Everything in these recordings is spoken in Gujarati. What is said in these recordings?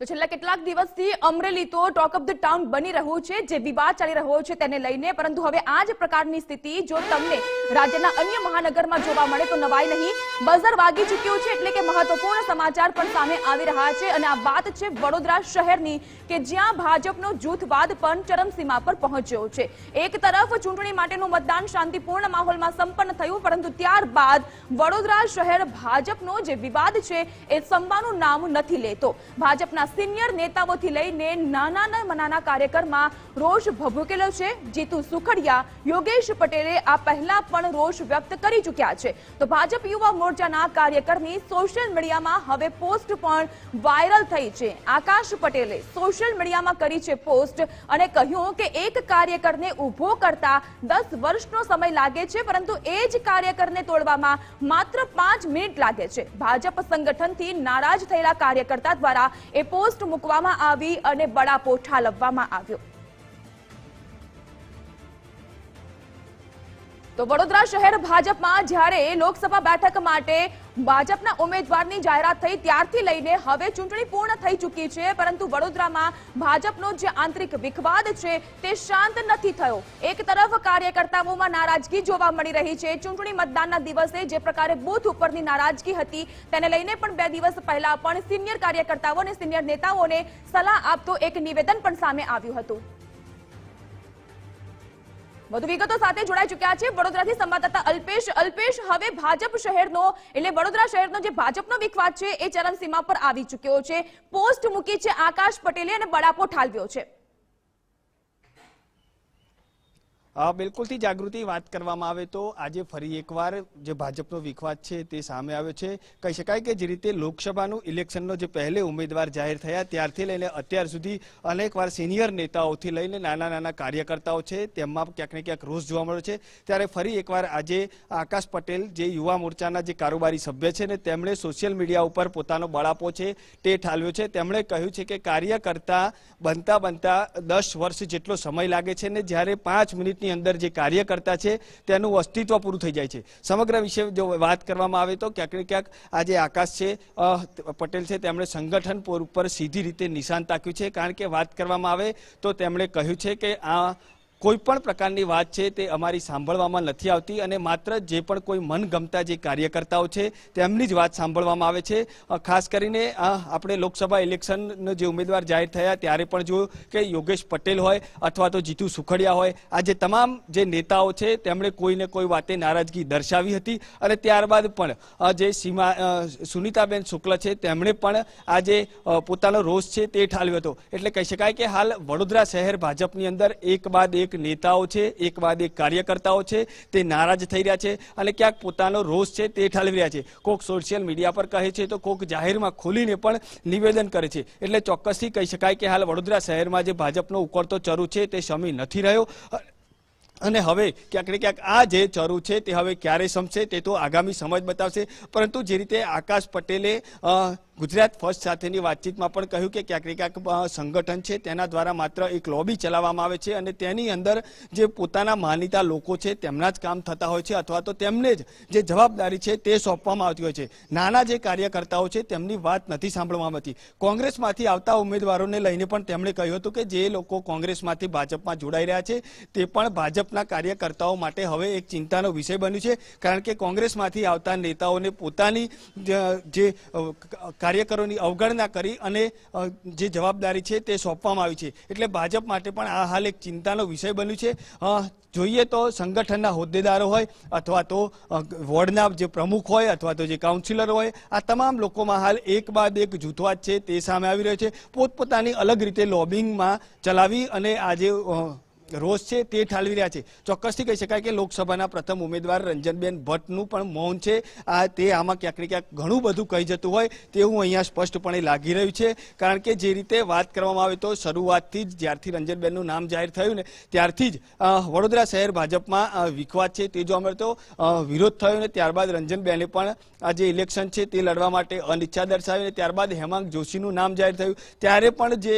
તો છેલ્લા કેટલાક દિવસથી અમરેલી તો ટોક ઓફ ધ ટાઉન બની રહ્યું છે, જે વિવાદ ચાલી રહ્યો છે તેને લઈને, પરંતુ હવે આ જ પ્રકારની સ્થિતિ જો તમને રાજ્યના અન્ય મહાનગરમાં જોવા મળે તો નવાઈ નહીં. બઝર વાગી ચૂક્યું છે એટલે કે મહત્વપૂર્ણ સમાચાર પણ સામે આવી રહ્યા છે અને આ વાત છે વડોદરા શહેરની, કે જ્યાં ભાજપનો જૂથવાદ પણ ચરમસીમા પર પહોંચ્યો છે. એક તરફ ચૂંટણી માટેનું મતદાન શાંતિપૂર્ણ માહોલમાં સંપન્ન થયું, પરંતુ ત્યારબાદ વડોદરા શહેર ભાજપનો જે વિવાદ છે એ સંબાનું નામ નથી લેતો. ભાજપના સિનિયર નેતાઓથી લઈને નાના નાના કાર્યકરમાં રોષ ભભૂકેલો છે. જીતુ સુખડિયા, યોગેશ પટેલે આ પહેલા પણ રોષ વ્યક્ત કરી ચૂક્યા છે. તો ભાજપ યુવા મોરચાના કાર્યકરની સોશિયલ મીડિયામાં હવે પોસ્ટ પણ વાયરલ થઈ છે. આકાશ પટેલે સોશિયલ મીડિયામાં કરી છે પોસ્ટ અને કહ્યું કે એક કાર્યકરને ઊભો કરતા દસ વર્ષનો સમય લાગે છે, પરંતુ એ જ કાર્યકરને તોડવામાં માત્ર પાંચ મિનિટ લાગે છે. ભાજપ સંગઠનથી નારાજ થયેલા કાર્યકર્તા દ્વારા એ પોસ્ટ મૂકવામાં આવી અને બળાપો ઠાલવવામાં આવ્યો. તો વડોદરા શહેર ભાજપમાં જ્યારે લોકસભા બેઠક માટે ભાજપના ઉમેદવારની જાહેરાત થઈ, ત્યારથી લઈને હવે ચૂંટણી પૂર્ણ થઈ ચૂકી છે, પરંતુ વડોદરામાં ભાજપનો જે આંતરિક વિખવાદ છે તે શાંત નથી થયો. એક તરફ કાર્યકર્તાઓમાં નારાજગી જોવા મળી રહી છે. ચૂંટણી મતદાનના દિવસે જે પ્રકારે બૂથ ઉપરની નારાજગી હતી, તેને લઈને પણ બે દિવસ પહેલા પણ સિનિયર કાર્યકર્તાઓ અને સિનિયર નેતાઓને સલાહ આપતો એક નિવેદન પણ સામે આવ્યું હતું. વધુ વિગતો સાથે જોડાઈ ચુક્યા છે વડોદરાથી સંવાદદાતા અલ્પેશ. અલ્પેશ, હવે ભાજપ શહેરનો, એટલે વડોદરા શહેરનો જે ભાજપનો વિખવાદ છે એ ચરમસીમા પર આવી ચૂક્યો છે. પોસ્ટ મૂકી છે આકાશ પટેલે અને બળાપો ઠાલવ્યો છે. બિલકુલથી જાગૃતિ વાત કરવામાં આવે તો આજે ફરી એકવાર જે ભાજપનો વિખવાદ છે તે સામે આવ્યો છે. કહી શકાય કે જે રીતે લોકસભાનું ઇલેક્શનનો જે પહેલે ઉમેદવાર જાહેર થયા ત્યારથી લઈને અત્યાર સુધી અનેકવાર સિનિયર નેતાઓથી લઈને નાના નાના કાર્યકર્તાઓ છે તેમાં ક્યાંક ક્યાંક રોષ જોવા મળ્યો છે. ત્યારે ફરી એકવાર આજે આકાશ પટેલ જે યુવા મોરચાના જે કારોબારી સભ્ય છે ને તેમણે સોશિયલ મીડિયા ઉપર પોતાનો બળાપો છે તે ઠાલવ્યો છે. તેમણે કહ્યું છે કે કાર્યકર્તા બનતા બનતા દસ વર્ષ જેટલો સમય લાગે છે ને જ્યારે પાંચ મિનિટની અંદર જે કાર્યકર્તા છે, તેનું અસ્તિત્વ પૂરું થઈ જાય છે. સમગ્ર વિશે જો વાત કરવામાં આવે તો ક્યાંક ને ક્યાંક આજે આકાશ છે પટેલ છે, તેમણે સંગઠન પર ઉપર સીધી રીતે નિશાન તાક્યું છે. કારણ કે વાત કરવામાં આવે તો તેમણે કહ્યું છે કે આ કોઈ પણ પ્રકારની વાત છે તે અમારી સાંભળવામાં નથી આવતી અને માત્ર જે પણ કોઈ મનગમતા જે કાર્યકર્તાઓ છે તેમની જ વાત સાંભળવામાં આવે છે. ખાસ કરીને આપણે લોકસભા ઇલેક્શનનો જે ઉમેદવાર જાહેર થયા ત્યારે પણ જોયું કે યોગેશ પટેલ હોય અથવા તો જીતુ સુખડિયા હોય આ જે તમામ જે નેતાઓ છે તેમણે કોઈને કોઈ વાતે નારાજગી દર્શાવી હતી અને ત્યારબાદ પણ જે સીમા સુનીતાબેન શુક્લ છે તેમણે પણ આજે જે પોતાનો રોષ છે તે ઠાલવ્યો હતો. એટલે કહી શકાય કે હાલ વડોદરા શહેર ભાજપની અંદર એક બાદ એક નેતાઓ છે, એક બાદ એક કાર્યકર્તાઓ છે, તે નારાજ થઈ રહ્યા છે અને ક્યાંક પોતાનો રોષ છે તે ઠાલવી રહ્યા છે. કોક સોશિયલ મીડિયા પર કહે છે તો કોક જાહેરમાં ખોલીને પણ નિવેદન કરે છે. એટલે ચોક્કસથી કહી શકાય કે હાલ વડોદરા શહેરમાં જે ભાજપનો ઉકળતો ચરુ છે તે શમી નથી રહ્યો. અને હવે ક્યાંક ને ક્યાંક આ જે ચરુ છે તે હવે ક્યારે સમશે તે તો આગામી સમજ બતાવશે. પરંતુ જે રીતે આકાશ પટેલે ગુજરાત ફર્સ્ટ સાથેની વાતચીતમાં પણ કહ્યું કે ક્યાંક ક્યાંક સંગઠન છે, તેના દ્વારા માત્ર એક લોબી ચલાવવામાં આવે છે અને તેની અંદર જે પોતાના માનીતા લોકો છે, તેમના જ કામ થતા હોય છે અથવા તો તેમને જ જે જવાબદારી છે તે સોંપવામાં આવતી હોય છે. નાના જે કાર્યકર્તાઓ છે, તેમની વાત નથી સાંભળવામાં આવતી. કોંગ્રેસમાંથી આવતા ઉમેદવારોને લઈને પણ તેમણે કહ્યું હતું કે જે લોકો કોંગ્રેસમાંથી ભાજપમાં જોડાઈ રહ્યા છે, તે પણ ભાજપના કાર્યકર્તાઓ માટે હવે એક ચિંતાનો વિષય બન્યું છે. કારણ કે કોંગ્રેસમાંથી આવતા નેતાઓને પોતાની જે કાર્યકરોની અવગણના કરી અને જે જવાબદારી છે તે સોંપવામાં આવી છે. એટલે ભાજપ માટે પણ આ હાલ એક ચિંતાનો વિષય બન્યું છે. જોઈએ તો સંગઠનના હોદ્દેદારો હોય અથવા તો વોર્ડના જે પ્રમુખ હોય અથવા તો જે કાઉન્સિલર હોય, આ તમામ લોકોમાં હાલ એક બાદ એક જૂથવાદ છે તે સામે આવી રહ્યો છે. પોતપોતાની અલગ રીતે લોબિંગમાં ચલાવી અને આજે રોષ છે તે ઠાલવી રહ્યા છે. ચોક્કસથી કહી શકાય કે લોકસભાના પ્રથમ ઉમેદવાર રંજનબેન ભટ્ટનું પણ મૌન છે. આ તે આમાં ક્યાંક ને ક્યાંક ઘણું બધું કહી જતું હોય તેવું અહીંયા સ્પષ્ટપણે લાગી રહ્યું છે. કારણ કે જે રીતે વાત કરવામાં આવે તો શરૂઆતથી જ જ્યારથી રંજનબેનનું નામ જાહેર થયું ને ત્યારથી જ વડોદરા શહેર ભાજપમાં વિખવાદ છે તે જોવા મળતો વિરોધ થયો ને ત્યારબાદ રંજનબેને પણ આ જે ઇલેક્શન છે તે લડવા માટે અનિચ્છા દર્શાવી ને ત્યારબાદ હેમાંગ જોશીનું નામ જાહેર થયું. ત્યારે પણ જે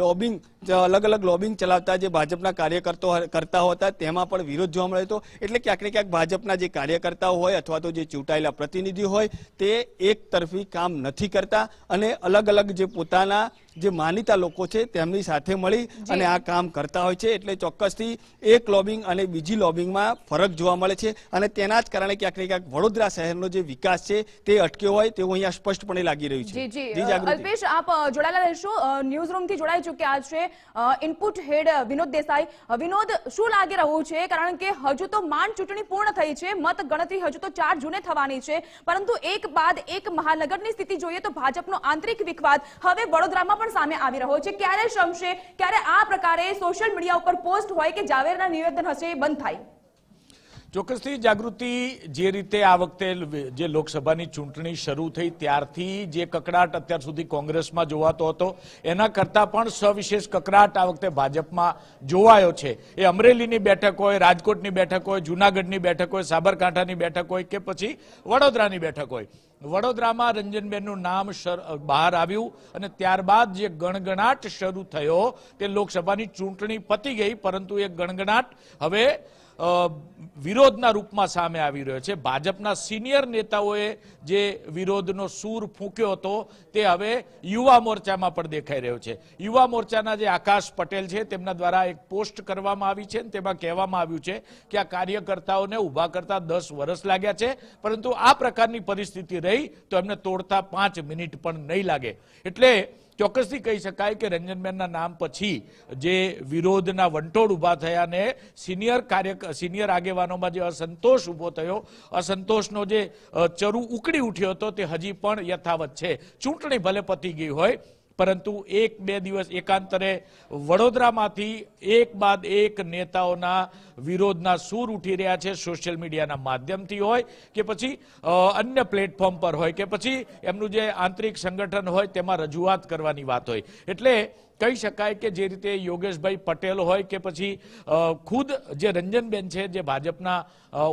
લોબિંગ અલગ અલગ લોબિંગ ચલાવતા જે ભાજપના કાર્યકર્તો કરતા હતા, તેમાં પણ વિરોધ જોવા મળ્યો હતો એટલે ક્યાંક ને ક્યાંક ભાજપના જે કાર્યકર્તાઓ હોય અથવા તો જે ચૂંટાયેલા પ્રતિનિધિ હોય, તે એક તરફી કામ નથી કરતા અને અલગ અલગ જે પોતાના જે માનીતા લોકો છે તેમની સાથે મળી અને આ કામ કરતા હોય છે એટલે ચોક્કસથી એક લોબિંગ અને બીજી લોબિંગમાં ફરક જોવા મળે છે અને તેના જ કારણે ક્યાંક ને ક્યાંક વડોદરા શહેરનો જે વિકાસ છે તે અટક્યો હોય તેવું અહીંયા સ્પષ્ટપણે લાગી રહ્યું છે. જી જી. જી અલ્પેશ આપ જોડાયેલા રહેશો. ન્યૂઝ રૂમથી જોડાઈ ચૂક્યા છે ઇનપુટ હેડ વિનોદ દેસાઈ. વિનોદ શું લાગી રહ્યું છે? કારણ કે હજુ તો માંડ ચૂંટણી પૂર્ણ થઈ છે મત ગણતરી હજુ તો ચાર જૂને થવાની છે. પરંતુ એક બાદ એક મહાનગરની સ્થિતિ જોઈએ તો ભાજપનો આંતરિક વિખવાદ. હવે વડોદરામાં પણ સામે આવી રહ્યો છે. ક્યારે શ્રમશે ક્યારે આ પ્રકારે સોશિયલ મીડિયા ઉપર પોસ્ટ હોય કે જાવેરના નિવેદન હશે એ બંધ થાય. ચોક્કસથી જાગૃતિ જે રીતે આ વખતે જે લોકસભાની ચૂંટણી શરૂ થઈ ત્યારથી જે કકડાટ અત્યાર સુધી કોંગ્રેસમાં જોવાતો હતો, એના કરતાં પણ સવિશેષ કકડાટ આ વખતે ભાજપમાં જોવાયો છે. એ અમરેલીની બેઠક હોય, રાજકોટની બેઠક હોય, જુનાગઢની બેઠક હોય, સાબરકાંઠાની બેઠક હોય કે પછી વડોદરાની બેઠક હોય. વડોદરામાં રંજનબેનનું નામ બહાર આવ્યું અને ત્યારબાદ જે ગણગણાટ શરૂ થયો, તે લોકસભાની ચૂંટણી પતી ગઈ, પરંતુ એ ગણગણાટ હવે વિરોધના રૂપમાં સામે આવી રહ્યો છે. ભાજપના સિનિયર નેતાઓએ જે વિરોધનો સૂર ફૂંક્યો હતો તે હવે યુવા મોરચામાં પણ દેખાઈ રહ્યો છે. યુવા મોરચાના જે આકાશ પટેલ છે તેમના દ્વારા એક પોસ્ટ કરવામાં આવી છે તેમાં કહેવામાં આવ્યું છે કે આ કાર્યકર્તાઓને ઊભા કરતા દસ વર્ષ લાગ્યા છે, પરંતુ આ પ્રકારની પરિસ્થિતિ રહી તો એમને તોડતા પાંચ મિનિટ પણ નહીં લાગે. એટલે ચોક્કસથી કહી શકાય કે રંજનબેનના નામ પછી જે વિરોધના વંટોળ ઊભા થયા ને સિનિયર કાર્ય સિનિયર આગેવાનોમાં જે અસંતોષ ઊભો થયો, અસંતોષનો જે ચરુ ઉકળી ઉઠ્યો હતો તે હજી પણ યથાવત છે. ચૂંટણી ભલે પતી ગઈ હોય પરંતુ એક બે દિવસ એકાંતરે વડોદરામાંથી એક બાદ એક નેતાઓના વિરોધના સૂર ઉઠી રહ્યા છે સોશિયલ મીડિયાના માધ્યમથી હોય કે પછી અન્ય પ્લેટફોર્મ પર હોય કે પછી એમનું જે આંતરિક સંગઠન હોય તેમાં રજૂઆત કરવાની વાત હોય. એટલે કહી શકાય કે જે રીતે યોગેશભાઈ પટેલ હોય કે પછી ખુદ જે રંજનબેન છે, જે ભાજપના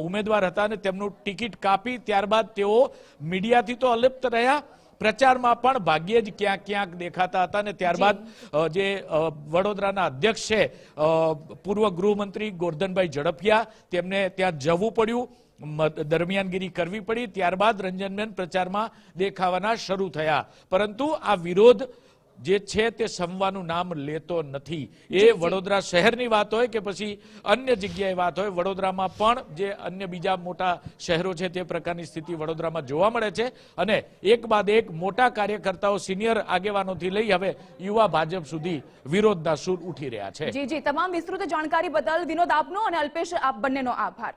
ઉમેદવાર હતા અને તેમનું ટિકિટ કાપી ત્યારબાદ તેઓ મીડિયાથી તો અલિપ્ત રહ્યા પ્રચારમાં પણ ભાગ્યે જ ક્યાંક ક્યાંક દેખાતા હતા અને ત્યારબાદ જે. વડોદરાના અધ્યક્ષ છે પૂર્વ ગૃહમંત્રી ગોરધનભાઈ ઝડપિયા તેમને ત્યાં જવું પડ્યું દરમિયાનગીરી કરવી પડી ત્યારબાદ રંજનબેન પ્રચારમાં દેખાવાના શરૂ થયા. પરંતુ આ વિરોધ જે છે તે સમવાનું નામ લેતો નથી. એ વડોદરા શહેરની વાત હોય કે પછી અન્ય જગ્યાએ વાત હોય વડોદરામાં પણ જે અન્ય બીજા મોટા શહેરો છે તે પ્રકારની સ્થિતિ વડોદરામાં જોવા મળે છે. અને એક બાદ એક મોટા કાર્યકર્તાઓ સિનિયર આગેવાનોથી લઈ હવે યુવા ભાજપ સુધી વિરોધના સૂર ઉઠી રહ્યા છે. જી જી. તમામ વિસ્તૃત જાણકારી બદલ વિનોદ આપનો અને અલ્પેશ આપ બંનેનો આભાર.